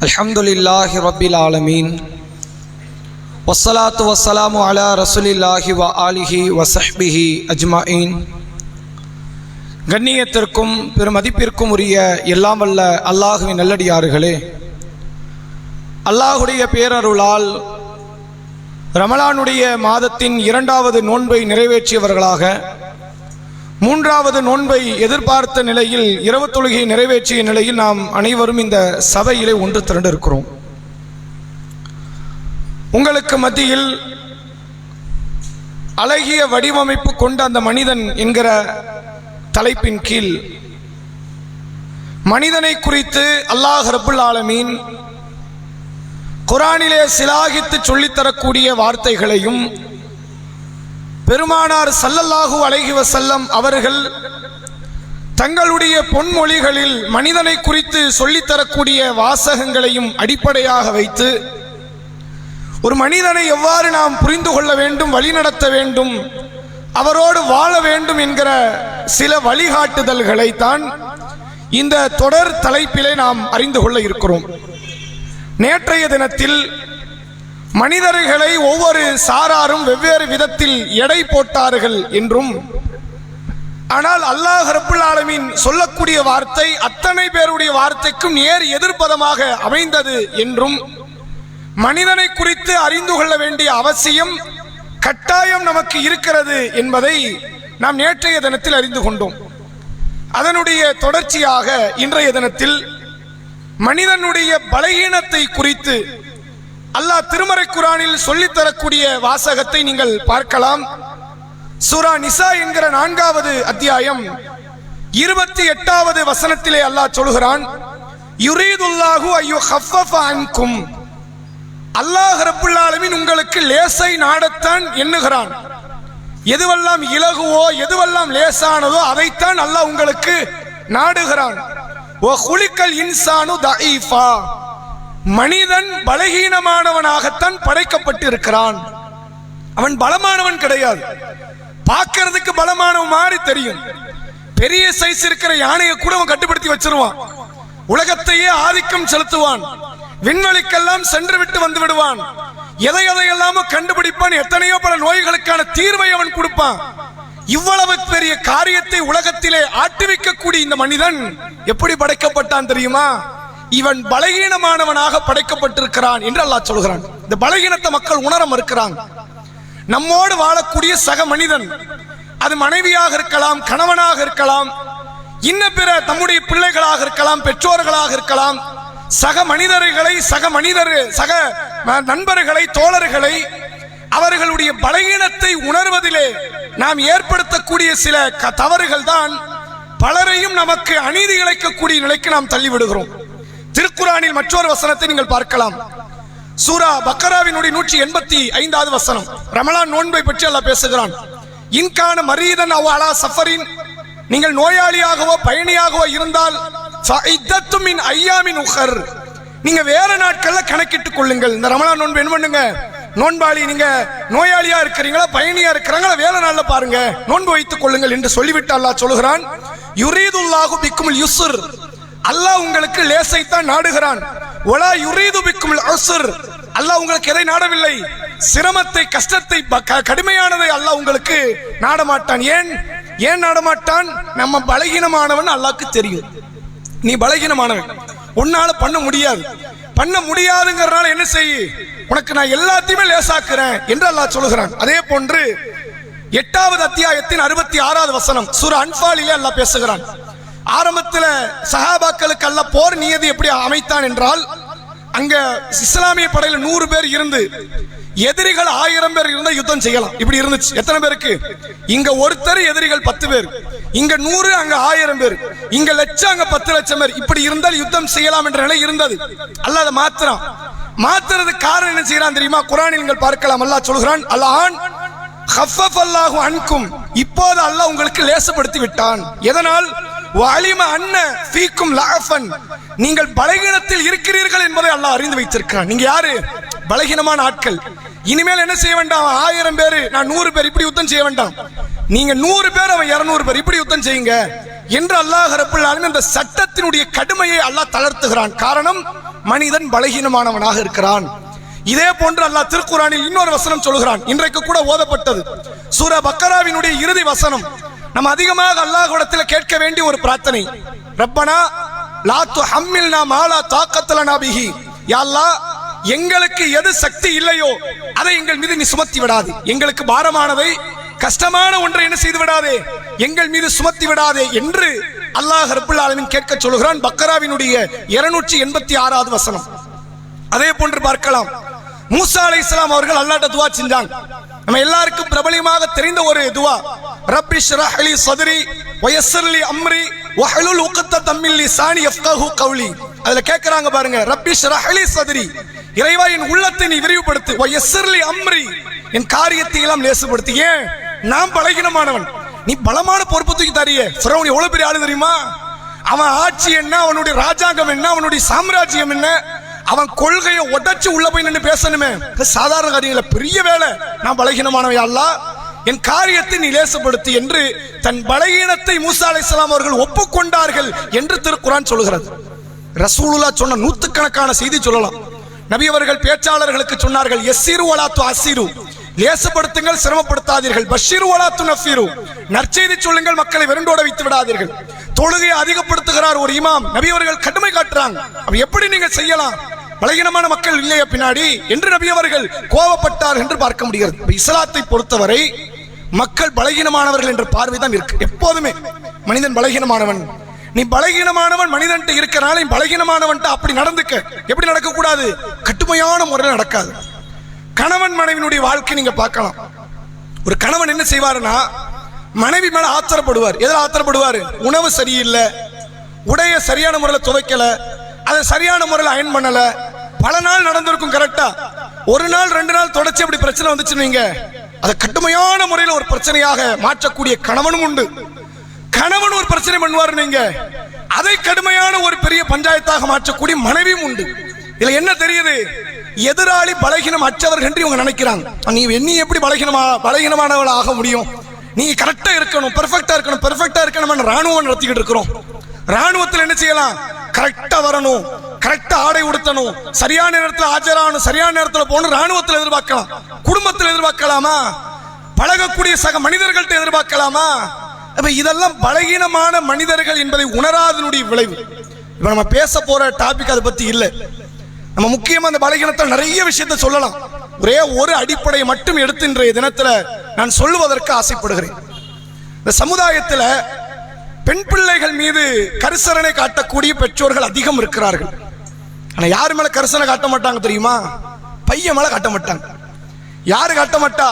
الحمد لله رب العالمين والصلاة والسلام على رسول الله وآله وصحبه أجمعين கண்ணியத்திற்கும் பெருமதிப்பிற்கும் உரிய எல்லாம் வல்ல அல்லாஹுவின் நல்லடியார்களே அல்லாஹுடைய பேரருளால் ரமலானுடைய மாதத்தின் இரண்டாவது நோன்பை நிறைவேற்றியவர்களாக மூன்றாவது நோன்பை எதிர்பார்த்த நிலையில் இரவு தொழுகையை நிறைவேற்றிய நிலையில் நாம் அனைவரும் இந்த சபையிலே ஒன்று திரண்டிருக்கிறோம். உங்களுக்கு மத்தியில் அழகிய வடிவமைப்பு கொண்ட அந்த மனிதன் என்கிற தலைப்பின் கீழ் மனிதனை குறித்து அல்லாஹ் ரபுல் ஆலமீன் குரானிலே சிலாகித்து சொல்லித்தரக்கூடிய வார்த்தைகளையும் பெருமானார் சல்லல்லாஹு அலைஹி வசல்லம் அவர்கள் தங்களுடைய பொன்மொழிகளில் மனிதனை குறித்து சொல்லித்தரக்கூடிய வாசகங்களையும் அடிப்படையாக வைத்து ஒரு மனிதனை எவ்வாறு நாம் புரிந்து கொள்ள வேண்டும் வழிநடத்த வேண்டும் அவரோடு வாழ வேண்டும் என்கிற சில வழிகாட்டுதல்களை தான் இந்த தொடர் தலைப்பிலே நாம் அறிந்து கொள்ள இருக்கிறோம். நேற்றைய தினத்தில் மனிதர்களை ஒவ்வொரு சாராரும் வெவ்வேறு விதத்தில் எடை போட்டார்கள் என்றும் ஆனால் அல்லாஹ் ரபுல் ஆலமின் சொல்லக்கூடிய வார்த்தை அத்தனை பேருடைய வார்த்தைக்கும் நேர் எதிர்ப்பதமாக அமைந்தது என்றும் மனிதனை குறித்து அறிந்து கொள்ள வேண்டிய அவசியம் கட்டாயம் நமக்கு இருக்கிறது என்பதை நாம் நேற்றைய தினத்தில் அறிந்து கொண்டோம். அதனுடைய தொடர்ச்சியாக இன்றைய தினத்தில் மனிதனுடைய பலகீனத்தை குறித்து அல்லாஹ் திருமறை குரானில் சொல்லித்தரக்கூடிய வாசகத்தை நீங்கள் பார்க்கலாம். சூரா நிசா என்கிற நான்காவது அத்தியாயம் இருபத்தி எட்டாவது வசனத்திலே அல்லாஹ் சொல்கிறான் யுரீதுல்லாஹு ஐயோ ஹஃபஃப அன்கும். அல்லாஹ் ரப்புல் உங்களுக்கு லேசை நாடத்தான் எண்ணுகிறான். எதுவெல்லாம் இலகுவோ எதுவெல்லாம் லேசானதோ அதைத்தான் அல்லாஹ் உங்களுக்கு நாடுகிறான். ஓ குலிக்கல் இன்சானு தஈஃபா மனிதன் பலகீனமானவனாகத்தான் படைக்கப்பட்டிருக்கிறான். அவன் பலமானவன் கிடையாது. பார்க்கறதுக்கு பலமானவன் மாதிரி தெரியும். பெரிய சைஸ் இருக்கிற யானையை கூட அவன் கட்டுப்படுத்தி வச்சிருவான். உலகத்தையே ஆதிக்கம் செலுத்துவான். விண்வெளிக்கெல்லாம் சென்று விட்டு வந்து விடுவான். எதை எதையெல்லாமோ கண்டுபிடிப்பான். எத்தனையோ பல நோய்களுக்கான தீர்வை அவன் கொடுப்பான். இவ்வளவு பெரிய காரியத்தை உலகத்திலே ஆட்டுவிக்கக்கூடிய இந்த மனிதன் எப்படி படைக்கப்பட்டான் தெரியுமா? இவன் பலகீனமானவனாக படைக்கப்பட்டிருக்கிறான் என்று அல்லாஹ் சொல்கிறான். இந்த பலகீனத்தை மக்கள் உணர மறுக்கிறாங்க. நம்மோடு வாழக்கூடிய சக மனிதன் அது மனைவியாக இருக்கலாம் கணவனாக இருக்கலாம் இன்ன பிற தம்முடைய பிள்ளைகளாக இருக்கலாம் பெற்றோர்களாக இருக்கலாம் சக மனிதர்களை சக மனிதர் சக நண்பர்களை தோழர்களை அவர்களுடைய பலகீனத்தை உணர்வதிலே நாம் ஏற்படுத்தக்கூடிய சில க- தவறுகள் தான் பலரையும் நமக்கு அநீதி இழைக்கக்கூடிய நிலைக்கு நாம் தள்ளிவிடுகிறோம். திருக்குறானில் மற்றொரு வசனத்தை நீங்கள் பார்க்கலாம். சூரா பக்கராவினுடைய நூற்றி எண்பத்தி ஐந்தாவது வசனம். ரமலான் நோன்பை பற்றி அல்ல பேசுகிறான். இன்கான மரீதன் அவ அலா சஃபரின். நீங்கள் நோயாளியாகவோ பயணியாகவோ இருந்தால் ஃபஇத்தத்தும் ஐயாமின் உஹர். நீங்க வேற நாட்கள்ல கணக்கிட்டுக் கொள்ளுங்கள். இந்த ரமலான் நோன்பு என்ன பண்ணுங்க? நோன்பாளி நீங்க நோயாளியா இருக்கிறீங்களா பயணியா இருக்கிறாங்களா வேலை நாள்ல பாருங்க. நோன்பு வைத்துக் கொள்ளுங்கள் என்று சொல்லிவிட்டு அல்லாஹ் சொல்லுகிறான் யுரீதுல்லாஹு பிக்குமுல் யுசுர் அல்லாஹ் உங்களுக்கு லேசைத்தான் நாடுகிறான். ஒலா யுரீது பிக்குமுல் அல்லாஹ் உங்களுக்கு எதை நாடவில்லை? சிரமத்தை கஷ்டத்தை கடுமையானதை அல்லாஹ் உங்களுக்கு நாடமாட்டான். ஏன்? ஏன் நாடமாட்டான்? நம்ம பலகீனமானவன் அல்லாக்கு தெரியும். நீ பலகீனமானவன். உன்னால பண்ண முடியாது. பண்ண முடியாதுங்கிறனால என்ன செய்ய உனக்கு நான் எல்லாத்தையுமே லேசாக்குறேன் என்று அல்லாஹ் சொல்லுகிறான். அதே போன்று எட்டாவது அத்தியாயத்தின் அறுபத்தி ஆறாவது வசனம் சுர அன்பாலிலே அல்லாஹ் பேசுகிறான். ஆரம்பத்தில் சஹாபாக்களுக்கு அல்ல போர் நியதி எப்படி அமைத்தான் என்றால் அங்க இஸ்லாமிய படையில நூறு பேர் இருந்து எதிரிகள் ஆயிரம் பேர் இருந்தா யுத்தம் செய்யலாம். இப்படி இருந்துச்சு. எத்தனை பேருக்கு? இங்க ஒருத்தர் எதிரிகள் பத்து பேர். இங்க நூறு அங்க ஆயிரம் பேர். இங்க லட்சம் அங்க பத்து லட்சம் பேர். இப்படி இருந்தால் யுத்தம் செய்யலாம் என்ற நிலை இருந்தது. அல்லாத மாத்திரம் மாத்துறான். காரணம் என்ன செய்யறான் தெரியுமா? குரானில் நீங்கள் பார்க்கலாம். அல்லாஹ் சொல்கிறான் அல்லாஹ் ஹஃபஃப் அல்லாஹு அன்கும். இப்போது அல்லாஹ் உங்களுக்கு லேசப்படுத்தி விட்டான். எதனால்? வலிம அன்ன ஃபீக்கும் லாஃபன். நீங்கள் பலகீனத்தில் இருக்கிறீர்கள் என்பதை அல்லாஹ் அறிந்து வைத்திருக்கிறான். நீங்க யாரு? பலகீனமான ஆட்கள். இனிமேல் என்ன செய்ய வேண்டாம்? அவன் ஆயிரம் பேர் நான் நூறு பேர் இப்படி யுத்தம் செய்ய வேண்டாம். நீங்க நூறு பேர் அவன் இருநூறு பேர் இப்படி யுத்தம் செய்யுங்க. என்று அல்லாஹ் ரப்பல் இந்த சட்டத்தினுடைய கடுமையை அல்லாஹ் தளர்த்துகிறான். காரணம் மனிதன் பலகீனமானவனாக இருக்கிறான். இதே போன்று அல்லாஹ் திருக்குறானில் இன்னொரு வசனம் சொல்கிறான் இன்றைக்கு கூட ஓதப்பட்டது. சூர பக்கராவினுடைய இறுதி வசனம். நம்ம அதிகமாக அல்லாஹ்விடத்தில் கேட்க வேண்டிய ஒரு பிரார்த்தனை. ரப்பனா லாத்து ஹம்மில் மாலா தாக்கத்தலனா பிஹி. யா அல்லாஹ் எங்களுக்கு எது சக்தி இல்லையோ அதை எங்கள் மீது நீ சுமத்தி விடாது. எங்களுக்கு பாரமானதை கஷ்டமான ஒன்றை என்ன செய்து விடாதே. எங்கள் மீது சுமத்தி விடாதே என்று அல்லாஹ் ரப்புல் ஆலமின் கேட்க சொல்கிறான் பக்கராவினுடைய இருநூற்றி எண்பத்தி ஆறாவது வசனம். அதே போன்று பார்க்கலாம். மூசா அலை இஸ்லாம் அவர்கள் அல்லாட்ட துவா செஞ்சாங்க. நம்ம எல்லாருக்கும் பிரபலியமாக தெரிந்த ஒரு துவா. ரப்பி ஷ்ரஹ் லி சத்ரி வயஸ்ஸர் லி அம்ரி வஹலுல் உக்தத்தம் மின் லிசானி யஃப்கஹு கவுளி அதுல கேக்குறாங்க பாருங்க ரப்பி ஷ்ரஹ் சதுரி இறைவா என் உள்ளத்தை நீ விரிவுபடுத்து வயசர்லி அம்ரி என் காரியத்தை எல்லாம் லேசுபடுத்து. ஏன்? நான் பலகீனமானவன் நீ பலமான பொறுப்பு தூக்கி தரிய. ஃபிரௌன் எவ்வளவு பெரிய ஆளு தெரியுமா? அவன் ஆட்சி என்ன? அவனுடைய ராஜாங்கம் என்ன? அவனுடைய சாம்ராஜ்யம் என்ன? அவன் கொள்கையை உடைச்சு உள்ள போய் நின்று பேசணுமே. சாதாரண காரியங்கள பெரிய வேலை. நான் பலகீனமானவையா என் காரியத்தை நீ லேசப்படுத்து என்று தன் பலகீனத்தை மூசா அலைஹிஸ்ஸலாம் அவர்கள் ஒப்புக்கொண்டார்கள் என்று திருக்குரான் சொல்கிறது ரசூலுல்லா சொன்ன நூத்துக்கணக்கான செய்தி சொல்லலாம். நபி அவர்கள் பேச்சாளர்களுக்கு சொன்னார்கள் எஸ்ஸீரு வலாத்து அசிரு லேசப்படுத்துங்கள் சிரமப்படுத்தாதீர்கள். பஷீரு வலாத்து நஃபீரு நற்செய்தி சொல்லுங்கள் மக்களை விரண்டோட வைத்து விடாதீர்கள். தொழுகையை அதிகப்படுத்துகிறார் ஒரு இமாம். நபி அவர்கள் கடுமை காட்டுறாங்க. அப்ப எப்படி நீங்க செய்யலாம்? பலகீனமான மக்கள் இல்லையா பின்னாடி? என்று நபி அவர்கள் என்று பார்க்க முடிகிறது. இஸ்லாத்தை பொறுத்தவரை மக்கள் பலகீனமானவர்கள் என்ற பார்வை தான் இருக்கு. எப்போதுமே மனிதன் பலகீனமானவன். நீ பலகீனமானவன் மனிதன் இருக்கிறனால நீ பலகீனமானவன் அப்படி நடந்துக்க. எப்படி நடக்க கூடாது கட்டுமையான முறையில் நடக்காது. கணவன் மனைவினுடைய வாழ்க்கை நீங்க பார்க்கலாம். ஒரு கணவன் என்ன செய்வாருன்னா மனைவி மேல ஆத்திரப்படுவார். எதில் ஆத்திரப்படுவார்? உணவு சரியில்லை உடைய சரியான முறையில் துவைக்கல அதை சரியான முறையில் அயன் பண்ணல. பல நாள் நடந்திருக்கும் கரெக்டா ஒரு நாள் ரெண்டு நாள் தொடர்ச்சி அப்படி பிரச்சனை வந்துச்சுன்னு வைங்க. அதை கடுமையான முறையில் ஒரு பிரச்சனையாக மாற்றக்கூடிய கணவனும் உண்டு. கணவன் ஒரு பிரச்சனை பண்ணுவார் நீங்க. அதை கடுமையான ஒரு பெரிய பஞ்சாயத்தாக மாற்றக்கூடிய மனைவியும் உண்டு. இதுல என்ன தெரியுது? எதிராளி பலகீனம் அற்றவர்கள் என்று இவங்க நினைக்கிறாங்க. நீ நீ எப்படி பலகீனமா பலகீனமானவள் ஆக முடியும்? நீ கரெக்டா இருக்கணும் பெர்ஃபெக்டா இருக்கணும் பெர்ஃபெக்டா இருக்கணும் ராணுவம் நடத்திக்கிட்டு இருக்கிறோம். ராணுவத்தில் என்ன செய்யலாம்? கரெக்டா வரணும். கரெக்டா ஆடை உடுத்தணும். சரியான நேரத்தில் ஆஜராகணும் சரியான நேரத்தில் போகணும் ராணுவத்தில் எதிர்பார்க்கலாம். குடும்பத்தில் எதிர்பார்க்கலாமா? பழகக்கூடிய சக மனிதர்கள்ட்ட எதிர்பார்க்கலாமா? அப்ப இதெல்லாம் பலகீனமான மனிதர்கள் என்பதை உணராதனுடைய விளைவு. இப்ப நம்ம பேச போற டாபிக் அதை பத்தி இல்லை. நம்ம முக்கியமா அந்த பலகீனத்தில் நிறைய விஷயத்த சொல்லலாம். ஒரே ஒரு அடிப்படையை மட்டும் எடுத்து இன்றைய தினத்துல நான் சொல்லுவதற்கு ஆசைப்படுகிறேன். இந்த சமுதாயத்தில் பெண் பிள்ளைகள் மீது கரிசரனை காட்டக்கூடிய பெற்றோர்கள் அதிகம் இருக்கிறார்கள். ஆனால் யாரு மேல கரிசனை காட்ட மாட்டாங்க தெரியுமா? பையன் மேல காட்ட மாட்டாங்க. யாரு காட்ட மாட்டா?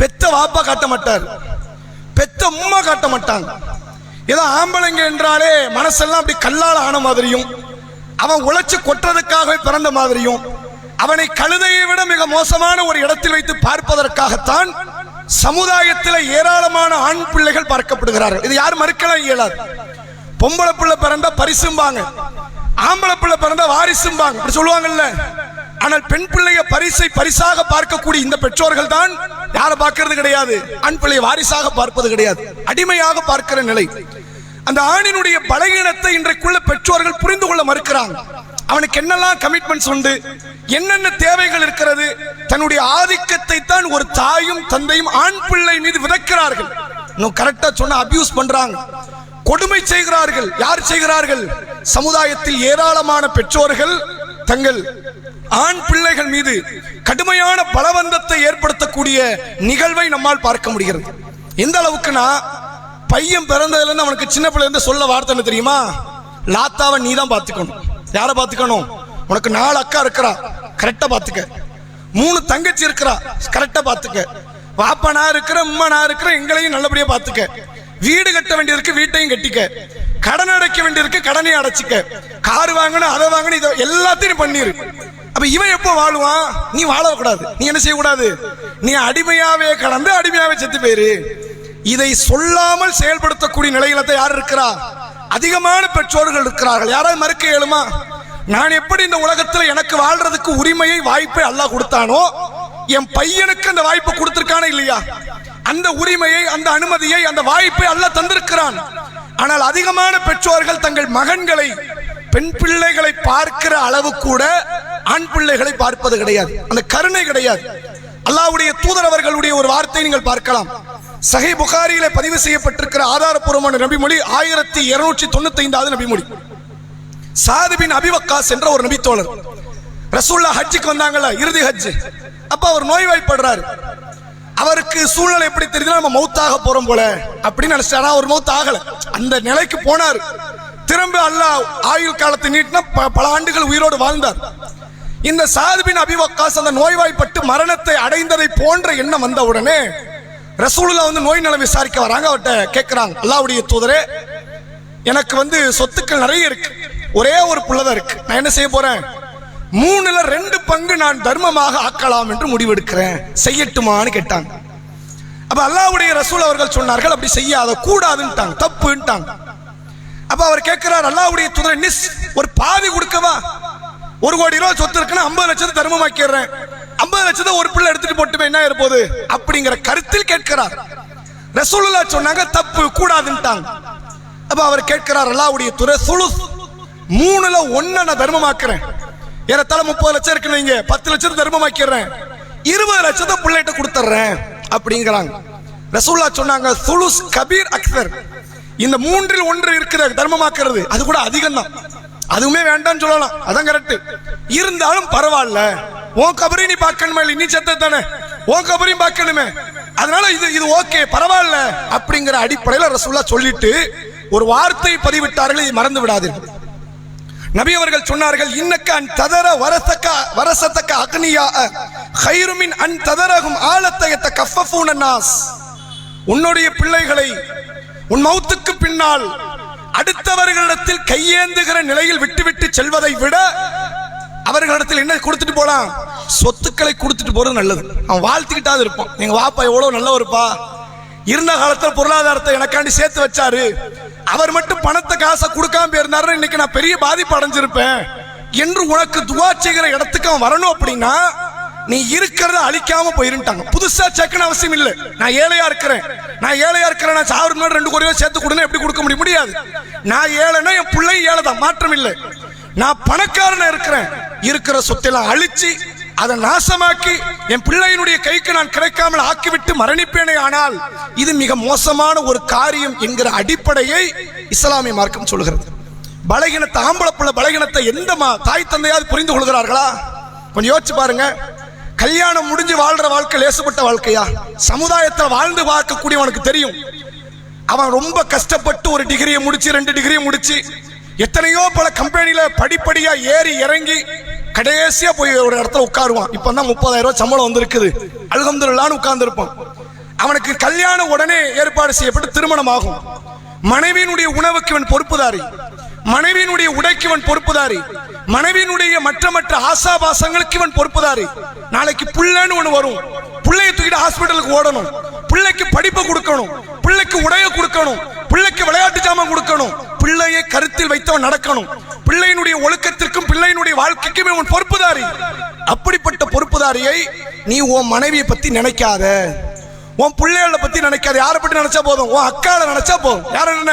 பெத்த வாப்பா காட்ட மாட்டார். பெத்த உம்மா காட்ட மாட்டாங்க. ஏதோ ஆம்பளைங்க என்றாலே மனசெல்லாம் அப்படி கல்லால் ஆன மாதிரியும் அவன் உழைச்சு கொட்டுறதுக்காக பிறந்த மாதிரியும் அவனை கழுதையை விட மிக மோசமான ஒரு இடத்தில் வைத்து பார்ப்பதற்காகத்தான் சமுதாயத்தில் ஏராளமான ஆண் பிள்ளைகள் பார்க்கப்படுகிறார்கள். இது யாரும் மறுக்கலாம் இயலாது. பொம்பளை பிள்ளை பிறந்தா பரிசும்பாங்க. ஆம்பளை பிள்ளை பிறந்தா வாரிசும்பாங்க. இப்படி சொல்லுவாங்கல்ல. ஆனால் பெண் பிள்ளைய பரிசை பரிசாக பார்க்கக்கூடிய இந்த பெற்றோர்கள் தான் யாரை பார்க்கறது கிடையாது. ஆண் பிள்ளையை வாரிசாக பார்ப்பது கிடையாது. அடிமையாக பார்க்கிற நிலை. அந்த ஆணினுடைய பலகீனத்தை இன்றைக்குள்ள பெற்றோர்கள் புரிந்து கொள்ள மறுக்கிறாங்க. அவனுக்கு என்னெல்லாம் கமிட்மெண்ட்ஸ் உண்டு? என்னென்ன தேவைகள் இருக்கிறது? தன்னுடைய ஆதிக்கத்தை தான் ஒரு தாயும் தந்தையும் ஆண் பிள்ளை மீது விதைக்கிறார்கள். இன்னும் கரெக்டா சொன்னா அபியூஸ் பண்றாங்க. கொடுமை செய்கிறார்கள். யார் செய்கிறார்கள்? சமுதாயத்தில் ஏராளமான பெற்றோர்கள் தங்கள் ஆண் பிள்ளைகள் மீது கடுமையான பலவந்தத்தை ஏற்படுத்தக்கூடிய நிகழ்வை நம்மால் பார்க்க முடிகிறது. எந்த அளவுக்குனா பையன் பிறந்ததுலேருந்து அவனுக்கு சின்ன பிள்ளைலேருந்து சொல்ல வார்த்தை என்ன தெரியுமா? லாத்தாவை நீ தான் பார்த்துக்கணும். யாரை பார்த்துக்கணும்? உனக்கு நாலு அக்கா இருக்கிறா. கரெக்டாக பார்த்துக்க. மூணு தங்கச்சி இருக்கிறா. கரெக்டாக பார்த்துக்க. வாப்பா நான் இருக்கிறேன் உம்மா நான் இருக்கிறேன் எங்களையும் நல்லபடியாக பார்த்துக்க. வீடு கட்ட வேண்டியிருக்கு வீட்டையும் கட்டிக்க. கடன் அடைக்க வேண்டியிருக்கு கடனையும் அடைச்சிக்க. கார் வாங்கணும் அதை வாங்கணும் இதை எல்லாத்தையும் பண்ணிரு. அப்ப இவன் எப்போ வாழுவான்? நீ வாழக்கூடாது. நீ என்ன செய்யக்கூடாது? நீ அடிமையாவே கடந்து அடிமையாவே செத்து போயிரு. இதை சொல்லாமல் செயல்படுத்தக்கூடிய நிலையில தான் யார் இருக்கிறா? அதிகமான பெற்றோர்கள் இருக்கிறார்கள். யாராவது மறுக்க இயலுமா நான் எப்படி இந்த உலகத்தில் எனக்கு வாழ்றதுக்கு உரிமையை வாய்ப்பை அல்லாஹ் கொடுத்தானோ என் பையனுக்கு அந்த வாய்ப்பை கொடுத்திருக்கானே இல்லையா? அந்த உரிமையை அந்த அனுமதியை அந்த வாய்ப்பை அல்ல தந்திருக்கிறான். ஆனால் அதிகமான பெற்றோர்கள் தங்கள் மகன்களை பெண் பிள்ளைகளை பார்க்கிற அளவு கூட ஆண் பிள்ளைகளை பார்ப்பது கிடையாது. அந்த கருணை கிடையாது. அல்லாஹ்வுடைய தூதர் அவர்களுடைய ஒரு வார்த்தை நீங்கள் பார்க்கலாம். சஹி புகாரியில பதிவு செய்யப்பட்டிருக்கிற ஆதாரப்பூர்வமான நபிமொழி ஆயிரத்தி இருநூற்றி தொண்ணூத்தி ஐந்தாவது நபிமொழி. சாதுபின் அபிவக்காஸ் என்ற ஒரு நபித்தோழர். ரசூல்லா ஹஜ்ஜுக்கு வந்தாங்கல்ல இறுதி ஹஜ் அப்ப அவர் நோய்வாய்ப்படுறாரு. அவருக்கு சூழ்நிலை எப்படி தெரியுதுன்னா நம்ம மௌத்தாக போறோம் போல. அப்படின்னு நினைச்சாரா அவர் மௌத் ஆகல அந்த நிலைக்கு போனார். திரும்ப அல்லாஹ் ஆயுள் காலத்தை நீட்டினா ப- பல ஆண்டுகள் உயிரோடு வாழ்ந்தார். இந்த சாதுபின் அபிவக்காஸ் அந்த நோய்வாய்ப்பட்டு மரணத்தை அடைந்ததை போன்ற எண்ணம் வந்த உடனே ரசூலுல்லா வந்து நோய் நலம் விசாரிக்க வராங்க. அவர்கிட்ட கேட்கிறாங்க அல்லாவுடைய தூதரே எனக்கு வந்து சொத்துக்கள் நிறைய இருக்கு. ஒரே ஒரு புள்ளதான் இருக்கு. நான் என்ன செய்ய போறேன்? மூணுல ரெண்டு பங்கு நான் தர்மமாக ஆக்கலாம் என்று முடிவெடுக்கிறேன். செய்யட்டுமான்னு கேட்டாங்க. அப்ப அல்லாவுடைய ரசூல் அவர்கள் சொன்னார்கள் அப்படி செய்யாத கூடாதுன்ட்டாங்க தப்புன்ட்டாங்க. அப்ப அவர் கேட்கிறார் அல்லாவுடைய தூதரை நிஸ் ஒரு பாதி கொடுக்கவா ஒரு கோடி ரூபாய் சொத்து இருக்குன்னா ஐம்பது லட்சத்தை தர்மமாக்கிடுறேன். ஐம்பது லட்சத்தை ஒரு பிள்ளை எடுத்துட்டு போட்டுமே என்ன இருப்போது அப்படிங்கிற கருத்தில் கேட்கிறார். ரசூலுல்லா சொன்னாங்க தப்பு கூடாதுன்ட்டாங்க. அப்ப அவர் கேட்கிறார் அல்லாவுடைய துறை சுழு மூணுல ஒன்ன நான் தர்மமாக்குறேன். ஏறத்தாழ முப்பது லட்சம் இருக்குன்னு வைங்க. பத்து லட்சம் தர்மமாக்கிறேன் இருபது லட்சத்தை பிள்ளைகிட்ட கொடுத்துட்றேன் அப்படிங்கிறாங்க. ரசூல்லா சொன்னாங்க சுலுஸ் கபீர் அக்சர் இந்த மூன்றில் ஒன்று இருக்கிற தர்மமாக்குறது அது கூட அதிகம் தான் அதுவுமே வேண்டாம்னு சொல்லலாம். அதான் கரெக்ட் இருந்தாலும் பரவாயில்ல. உன் கபரையும் நீ பார்க்கணுமே இல்லை நீ செத்த தானே? உன் கபரையும் பார்க்கணுமே. அதனால இது இது ஓகே பரவாயில்ல அப்படிங்கிற அடிப்படையில் ரசூல்லா சொல்லிட்டு ஒரு வார்த்தை பதிவிட்டார்கள் மறந்து விடாதீர்கள். நபி அவர்கள் சொன்னார்கள் இன்னக்க அன் ததர வரசக்க வரசத்தக்க அக்னியா ஹைருமின் அன் ததரகும் ஆலத்தையத்த கஃபஃபூன நாஸ். உன்னுடைய பிள்ளைகளை உன் மௌத்துக்கு பின்னால் அடுத்தவர்களிடத்தில் கையேந்துகிற நிலையில் விட்டுவிட்டு செல்வதை விட அவர்களிடத்தில் என்ன கொடுத்துட்டு போலாம்? சொத்துக்களை கொடுத்துட்டு போறது நல்லது. அவன் வாழ்த்துக்கிட்டாது இருப்பான். எங்க வாப்பா எவ்வளவு நல்லவருப்பா. இருந்த காலத்தில் பொருளாதாரத்தை எனக்காண்டி சேர்த்து வச்சாரு. அவர் மட்டும் பணத்தை காசை கொடுக்காம போயிருந்தாரு இன்னைக்கு நான் பெரிய பாதிப்பு அடைஞ்சிருப்பேன். என்று உனக்கு துவா செய்கிற இடத்துக்கு அவன் வரணும் அப்படின்னா நீ இருக்கிறத அழிக்காம போயிருந்தாங்க புதுசா செக்குன்னு அவசியம் இல்லை. நான் ஏழையா இருக்கிறேன். நான் ஏழையா இருக்கிறேன். நான் சாவரம் முன்னாடி ரெண்டு கோடி ரூபாய் சேர்த்து கொடுனா எப்படி கொடுக்க முடியும்? முடியாது. நான் ஏழைன்னா என் பிள்ளை ஏழை தான் மாற்றம் இல்லை. நான் பணக்காரனா இருக்கிறேன். இருக்கிற சொத்தெல்லாம் அழிச்சு அதை நாசமாக்கி என் பிள்ளையினுடைய கைக்கு நான் கிடைக்காமல் ஆக்கிவிட்டு மரணிப்பேனே ஆனால் இது மிக மோசமான ஒரு காரியம் என்கிற அடிப்படையை இஸ்லாமிய மார்க்கம் சொல்கிறது பலகீனத்தை ஆம்பளப்புள்ள பலகீனத்தை எந்த மா- தாய் தந்தையாவது புரிந்து கொள்கிறார்களா? கொஞ்சம் யோசிச்சு பாருங்க. கல்யாணம் முடிஞ்சு வாழ்ற வாழ்க்கை லேசுப்பட்ட வாழ்க்கையா? சமுதாயத்தில் வாழ்ந்து பார்க்கக்கூடியவனுக்கு தெரியும். அவன் ரொம்ப கஷ்டப்பட்டு ஒரு டிகிரியை முடிச்சு ரெண்டு டிகிரியை முடிச்சு எத்தனையோ பல கம்பெனியில படிப்படியா ஏறி இறங்கி கடைசியா போய் ஒரு இடத்துல உட்காருவான். இப்ப தான் முப்பதாயிரம் ரூபாய் சம்பளம் வந்திருக்குது. அல்ஹம்துலில்லாஹ்னு உட்கார்ந்து இருப்பான் அவனுக்கு கல்யாணம் உடனே ஏற்பாடு செய்யப்பட்டு திருமணம் ஆகும் மனைவியினுடைய உணவுக்கு இவன் பொறுப்புதாரி. மனைவியினுடைய உடைக்கு இவன் பொறுப்புதாரி. மனைவியினுடைய மற்ற மற்ற ஆசாபாசங்களுக்கு இவன் பொறுப்புதாரி. நாளைக்கு புள்ளன்னு ஒன்று வரும். பிள்ளைய தூக்கிட்டு ஹாஸ்பிட்டலுக்கு ஓடணும். பிள்ளைக்கு படிப்பை கொடுக்கணும் பிள்ளைக்கு உடைய கொடுக்கணும் பிள்ளைக்கு விளையாட்டு ஜாமான் கொடுக்கணும் பிள்ளையை கருத்தில் வைத்தவன் நடக்கணும். பிள்ளையினுடைய ஒழுக்கத்திற்கும் பிள்ளையினுடைய வாழ்க்கைக்குமே உன் பொறுப்புதாரி. அப்படிப்பட்ட பொறுப்புதாரியை நீ உன் மனைவியை பத்தி நினைக்காத. உன் பிள்ளைகளை பத்தி நினைக்காத. யாரை பத்தி நினைச்சா போதும்? உன் அக்காவை நினைச்சா போதும். யார என்ன?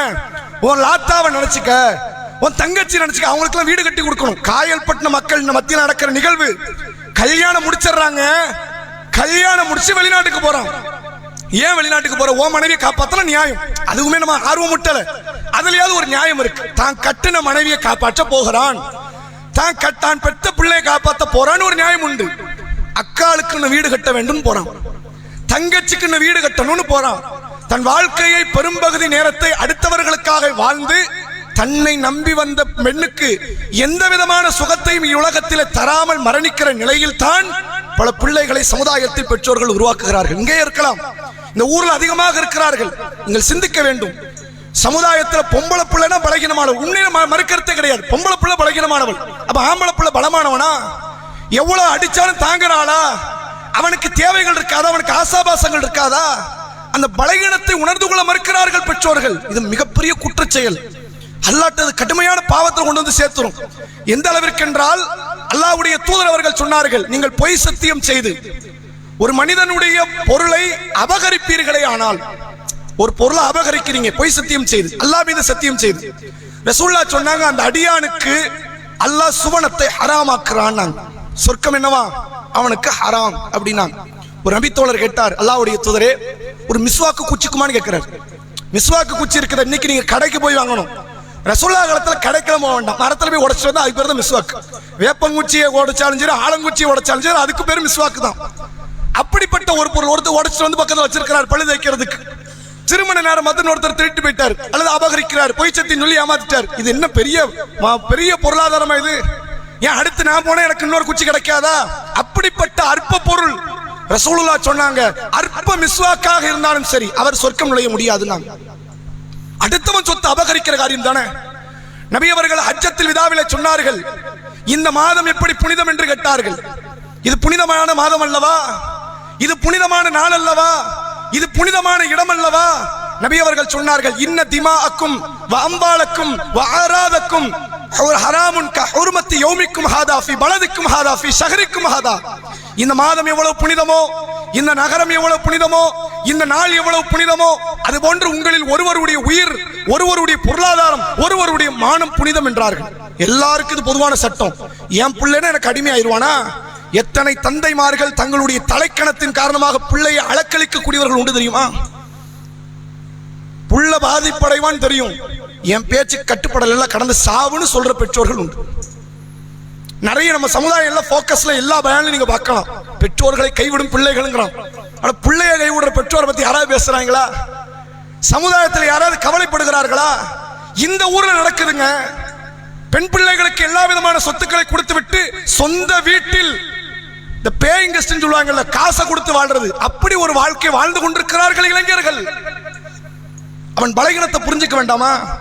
உன் லாத்தாவை நினைச்சுக்க. உன் தங்கச்சி நினைச்சுக்க. அவங்களுக்குலாம் வீடு கட்டி கொடுக்கணும். காயல்பட்டின மக்கள் இந்த மத்தியில் நடக்கிற நிகழ்வு. கல்யாணம் முடிச்சிடுறாங்க. கல்யாணம் முடிச்சு வெளிநாட்டுக்கு போறான். ஏன் வெளிநாட்டுக்கு போற? ஓ மனைவியை காப்பாத்தல நியாயம். அதுவுமே நம்ம ஆர்வம் முட்டல. அதுலயாவது ஒரு நியாயம் இருக்கு. தான் கட்டின மனைவியை காப்பாற்ற போகிறான். தான் கட்டான் பெத்த பிள்ளையை காப்பாத்த போறான்னு ஒரு நியாயம் உண்டு. அக்காளுக்கு வீடு கட்ட வேண்டும் போறான். தங்கச்சிக்கு வீடு கட்டணும்னு போறான். தன் வாழ்க்கையை பெரும்பகுதி நேரத்தை அடுத்தவர்களுக்காக வாழ்ந்து தன்னை நம்பி வந்த பெண்ணுக்கு எந்த விதமான சுகத்தையும் இவ்வுலகத்தில் தராமல் மரணிக்கிற நிலையில் தான் பல பிள்ளைகளை சமுதாயத்தில் பெற்றோர்கள் உருவாக்குகிறார்கள். இங்கே இருக்கலாம். இந்த ஊரில் அதிகமாக இருக்கிறார்கள். நீங்கள் சிந்திக்க வேண்டும். சமுதாயத்தில் பொம்பளை பிள்ளைனா பலகீனமானவள். உண்மையில ம- கிடையாது. பொம்பளை பிள்ளை பலகீனமானவள். அப்ப ஆம்பளை பிள்ளை பலமானவனா? எவ்வளவு அடிச்சாலும் தாங்குறாளா? அவனுக்கு தேவைகள் இருக்காதா? அவனுக்கு ஆசாபாசங்கள் இருக்காதா? அந்த பலகீனத்தை உணர்ந்து கொள்ள மறுக்கிறார்கள் பெற்றோர்கள். இது மிகப்பெரிய குற்றச்செயல். அல்லாட்டது கடுமையான பாவத்தை கொண்டு வந்து சேர்த்துரும். எந்த அளவிற்கு என்றால் அல்லாவுடைய தூதர் அவர்கள் சொன்னார்கள் நீங்கள் பொய் சத்தியம் செய்து ஒரு மனிதனுடைய பொருளை அபகரிப்பீர்களே ஆனால் ஒரு பொருளை அபகரிக்கிறீங்க பொய் சத்தியம் செய்து அல்லாஹ் மீது சத்தியம் செய்து. ரசூல்லா சொன்னாங்க அந்த அடியானுக்கு அல்லாஹ் சுவனத்தை ஹராமாக்குறான் சொர்க்கம் என்னவா? அவனுக்கு ஹராம். அப்படின்னாங்க. ஒரு நபித்தோழர் கேட்டார் அல்லாஹ்வுடைய தூதரே ஒரு மிஸ்வாக்கு குச்சிக்குமான்னு கேட்கிறார். மிஸ்வாக்கு குச்சி இருக்கிற இன்னைக்கு நீங்க கடைக்கு போய் வாங்கணும். ரசோல்லா காலத்தில் கிடைக்கல போக வேண்டாம். மரத்தில் போய் உடச்சிட்டு வந்தால் அதுக்கு பேர் தான் மிஸ்வாக்கு வேப்பங்குச்சியை உடைச்சாலும் சரி ஆலங்குச்சியை உடைச்சாலும் சரி அதுக்கு பேர் மிஸ்வாக்கு தான். அப்படிப்பட்ட ஒரு பொருள் ஒருத்தர் உடச்சிட்டு வந்து பக்கத்தில் வச்சிருக்கிறார் பழுது வைக்கிறதுக்கு. திருமண நேரம் மத்தன் ஒருத்தர் திருட்டு போயிட்டார் அல்லது அபகரிக்கிறார் பொய் சத்தி சொல்லி ஏமாத்திட்டார். இது என்ன பெரிய மா- பெரிய பொருளாதாரமா இது? ஏன் அடுத்து நான் போனா எனக்கு இன்னொரு குச்சி கிடைக்காதா? அப்படிப்பட்ட அற்ப பொருள். ரசூலுல்லா சொன்னாங்க அற்ப மிஸ்வாக்காக இருந்தாலும் சரி அவர் சொர்க்கம் நுழைய முடியாதுன்னாங்க. அடுத்தவன் சொத்து அபகரிக்கிற காரியம் தானே? நபி அவர்கள் அச்சத்தில் விதாவில சொன்னார்கள் இந்த மாதம் எப்படி புனிதம் என்று கேட்டார்கள். இது புனிதமான மாதம் அல்லவா? இது புனிதமான நாள் அல்லவா? இது புனிதமான இடம் அல்லவா? நபி அவர்கள் சொன்னார்கள் இன்ன திமாஅக்கும் வ அம்பாலக்கும் வ ஆராதக்கும் ஒரு ஹராமுன் க ஷஹரிக்கும் ஹாதா. இந்த மாதம் எவ்வளவு புனிதமோ இந்த நகரம் எவ்வளவு புனிதமோ இந்த நாள் எவ்வளவு புனிதமோ அது போன்று உங்களில் ஒருவருடைய உயிர் ஒருவருடைய பொருளாதாரம் ஒருவருடைய மானம் புனிதம் என்றார்கள். எல்லாருக்கும் இது பொதுவான சட்டம். என் பிள்ளைன்னா எனக்கு அடிமையாயிருவானா? எத்தனை தந்தைமார்கள் தங்களுடைய தலைக்கணத்தின் காரணமாக பிள்ளையை அலக்களிக்கக்கூடியவர்கள் உண்டு தெரியுமா? புள்ள பாதிப்படைவான் தெரியும். என் பேச்சு கட்டுப்படலாம் கடந்து சாவுன்னு சொல்ற பெற்றோர்கள் உண்டு. நிறைய நம்ம சமுதாயம் எல்லாம் ஃபோக்கஸ்ல எல்லா பயானிலும் நீங்க பார்க்கலாம். பெற்றோர்களை கைவிடும் பிள்ளைகளுங்கிறான். ஆனா பிள்ளைய கைவிடுற பெற்றோரை பத்தி யாராவது பேசுறாங்களா? சமுதாயத்தில் யாராவது கவலைப்படுகிறார்களா? இந்த ஊர்ல நடக்குதுங்க. பெண் பிள்ளைகளுக்கு எல்லா விதமான சொத்துக்களை கொடுத்து விட்டு சொந்த வீட்டில் இந்த பேயிங் கெஸ்ட்னு சொல்லுவாங்கல்ல காசை கொடுத்து வாழ்றது. அப்படி ஒரு வாழ்க்கை வாழ்ந்து கொண்டிருக்கிறார்கள் இளைஞர்கள். அவன் பலகீனத்தை புரிஞ்சுக்க வேண்டாமா?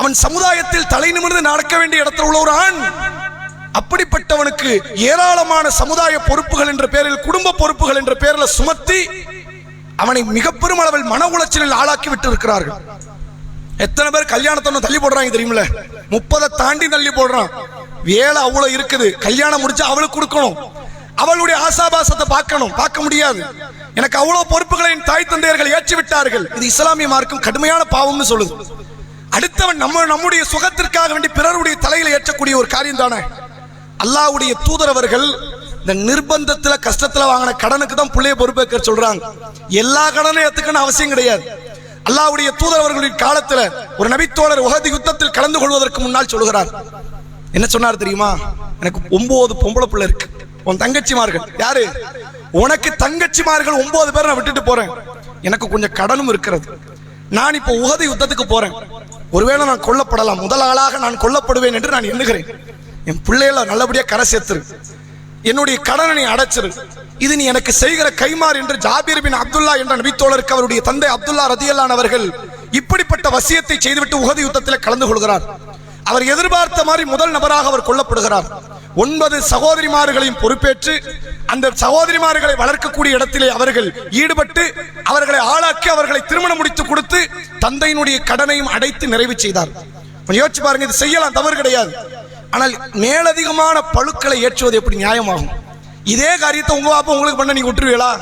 அவன் சமுதாயத்தில் தலை நிமிர்ந்து நடக்க வேண்டிய இடத்துல உள்ள ஒரு ஆண். அப்படிப்பட்டவனுக்கு ஏராளமான சமுதாய பொறுப்புகள் என்ற பெயரில் குடும்ப பொறுப்புகள் என்ற பெயரில் சுமத்தி அவனை மிக பெரும் அளவில் மன உளைச்சலில் ஆளாக்கி விட்டு இருக்கிறார்கள் எத்தனை பேர் கல்யாணத்தை தள்ளி போடுறாங்க தெரியுமில முப்பதை தாண்டி தள்ளி போடுறான். வேலை அவ்வளோ இருக்குது. கல்யாணம் முடிச்சு அவளுக்கு கொடுக்கணும். அவளுடைய ஆசாபாசத்தை பார்க்கணும். பார்க்க முடியாது. எனக்கு அவ்வளோ பொறுப்புகளை என் தாய் தந்தையர்கள் ஏற்றி விட்டார்கள் இது இஸ்லாமிய மார்க்கும் கடுமையான பாவம்னு சொல்லுது. அடுத்தவன் நம்ம நம்முடைய சுகத்திற்காக வேண்டி பிறருடைய தலையில ஏற்றக்கூடிய ஒரு காரியம் தானே? அல்லாவுடைய தூதரவர்கள் இந்த நிர்பந்தத்துல கஷ்டத்தில் வாங்கின கடனுக்கு தான் பிள்ளைய பொறுப்பேற்க சொல்றாங்க. எல்லா கடனும் ஏற்றுக்கணும் அவசியம் கிடையாது. அல்லாவுடைய தூதரவர்களின் காலத்துல ஒரு நபித்தோழர் உகதி யுத்தத்தில் கலந்து கொள்வதற்கு முன்னால் சொல்கிறார் என்ன சொன்னார் தெரியுமா? எனக்கு ஒன்பது பொம்பளை பிள்ளை இருக்கு. உன் தங்கச்சிமார்கள். யாரு? உனக்கு தங்கச்சிமார்கள் ஒன்பது பேர் நான் விட்டுட்டு போறேன். எனக்கு கொஞ்சம் கடனும் இருக்கிறது. நான் இப்போ உகதி யுத்தத்துக்கு போறேன். ஒருவேளை நான் கொல்லப்படலாம். முதல் ஆளாக நான் கொல்லப்படுவேன் என்று நான் எண்ணுகிறேன். என் பிள்ளைகளை நல்லபடியாக கரை சேர்த்துரு. என்னுடைய கடனை நீ அடைச்சிரு. இது நீ எனக்கு செய்கிற கைமாறு என்று ஜாபீர் பின் அப்துல்லா என்ற நபித்தோழருக்கு அவருடைய தந்தை அப்துல்லா ரதியல்லான் அவர்கள் இப்படிப்பட்ட வசியத்தை செய்துவிட்டு உகதி யுத்தத்தில் கலந்து கொள்கிறார். அவர் எதிர்பார்த்த மாதிரி முதல் நபராக அவர் கொல்லப்படுகிறார். ஒன்பது சகோதரிமார்களையும் பொறுப்பேற்று அந்த சகோதரிமார்களை வளர்க்கக்கூடிய இடத்திலே அவர்கள் ஈடுபட்டு அவர்களை ஆளாக்கி அவர்களை திருமணம் முடித்து கொடுத்து தந்தையினுடைய கடனையும் அடைத்து நிறைவு செய்தார். யோசிச்சு பாருங்க இது செய்யலாம் தவறு கிடையாது. ஆனால் மேலதிகமான பழுக்களை ஏற்றுவது எப்படி நியாயமாகும்? இதே காரியத்தை உங்க வாப்பா உங்களுக்கு பண்ண நீங்க விட்டுருவீங்களா?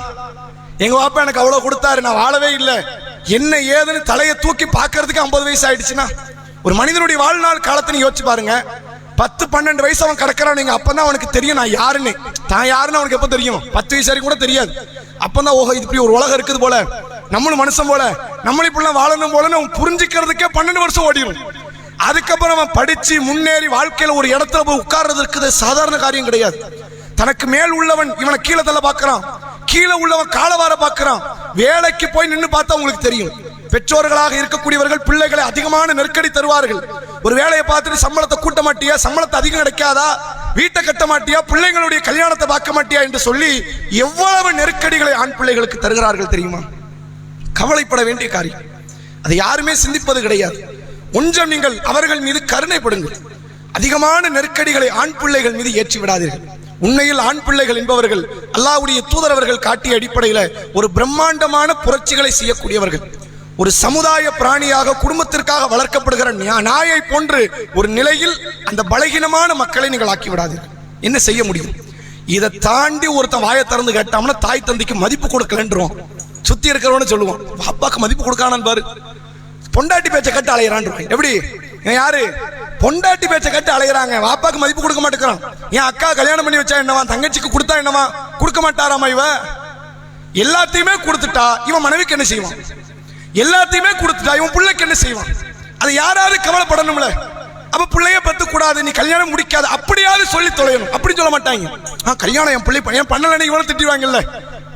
எங்க வாப்பா எனக்கு அவ்வளவு கொடுத்தாரு நான் வாழவே இல்லை. என்ன ஏதுன்னு தலையை தூக்கி பார்க்கறதுக்கு ஐம்பது வயசு ஆயிடுச்சுன்னா ஒரு மனிதனுடைய வாழ்நாள் காலத்தை நீங்க யோசிச்சு பாருங்க. பத்து பன்னெண்டு வயசு அவன் கிடக்கிறான் நீங்க அப்பதான் அவனுக்கு தெரியும் நான் யாருன்னு. தான் யாருன்னு அவனுக்கு எப்ப தெரியும்? பத்து வயசு வரைக்கும் கூட தெரியாது. அப்பதான் ஓஹோ இது இப்படி ஒரு உலகம் இருக்குது போல. நம்மளும் மனுஷன் போல. நம்மளும் இப்படிலாம் வாழணும் போல அவன் புரிஞ்சுக்கிறதுக்கே பன்னெண்டு வருஷம் ஓடிடும் அதுக்கப்புறம் அவன் படிச்சு முன்னேறி வாழ்க்கையில ஒரு இடத்துல போய் உட்கார்றதுக்கு சாதாரண காரியம் கிடையாது. தனக்கு மேல் உள்ளவன் இவனை கீழே தள்ள பாக்குறான். கீழே உள்ளவன் காலவார பாக்குறான். வேலைக்கு போய் நின்று பார்த்தா உங்களுக்கு தெரியும். பெற்றோர்களாக இருக்கக்கூடியவர்கள் பிள்ளைகளை அதிகமான நெருக்கடி தருவார்கள். ஒரு வேலையை பார்த்துட்டு சம்பளத்தை கூட்ட மாட்டியா? சம்பளத்தை அதிகம் கிடைக்காதா? வீட்டை கட்ட மாட்டியா? பிள்ளைங்களுடைய கல்யாணத்தை பார்க்க மாட்டியா என்று சொல்லி எவ்வளவு நெருக்கடிகளை ஆண் பிள்ளைகளுக்கு தருகிறார்கள் தெரியுமா? கவலைப்பட வேண்டிய காரியம். அதை யாருமே சிந்திப்பது கிடையாது. கொஞ்சம் நீங்கள் அவர்கள் மீது கருணைப்படுங்கள் அதிகமான நெருக்கடிகளை ஆண் பிள்ளைகள் மீது ஏற்றி விடாதீர்கள். உண்மையில் ஆண் பிள்ளைகள் என்பவர்கள் அல்லாவுடைய தூதரவர்கள் காட்டிய அடிப்படையில் ஒரு பிரம்மாண்டமான புரட்சிகளை செய்யக்கூடியவர்கள். ஒரு சமுதாய பிராணியாக குடும்பத்திற்காக வளர்க்கப்படுகிற நாயை போன்று ஒரு நிலையில் அந்த பலகீனமான மக்களை நீங்கள் ஆக்கி விடாதீர்கள். என்ன செய்ய முடியும்? இதை தாண்டி ஒருத்தன் வாயை திறந்து கேட்டாம்னா தாய் தந்தைக்கு மதிப்பு கொடுக்கலன்றோம் சுத்தி இருக்கிறவனு சொல்லுவான் அப்பாக்கு மதிப்பு கொடுக்கானான்னு பாரு. பொண்டாட்டி பேச்சை கட்டு அலையிறான் எப்படி? யாரு? பொண்டாட்டி பேச்சை கட்டு அலையிறாங்க. வாப்பாக்கு மதிப்பு கொடுக்க மாட்டேங்கிறான். என் அக்கா கல்யாணம் பண்ணி வச்சா என்னவா? தங்கச்சிக்கு கொடுத்தா என்னவா? கொடுக்க மாட்டாராமா இவ எல்லாத்தையுமே கொடுத்துட்டா இவன் மனைவிக்கு என்ன செய்வான்? எல்லாத்தையுமே கொடுத்துட்டா இவன் பிள்ளைக்கு என்ன செய்வான்? அது யாராவது கவலைப்படணும்ல? அப்ப பிள்ளைய பத்து கூடாது நீ கல்யாணம் முடிக்காது அப்படியாவது சொல்லி தொலையணும். அப்படி சொல்ல மாட்டாங்க. ஆ கல்யாணம் என் பிள்ளை பையன் பண்ணலன்னு இவ்வளவு திட்டுவாங்கல்ல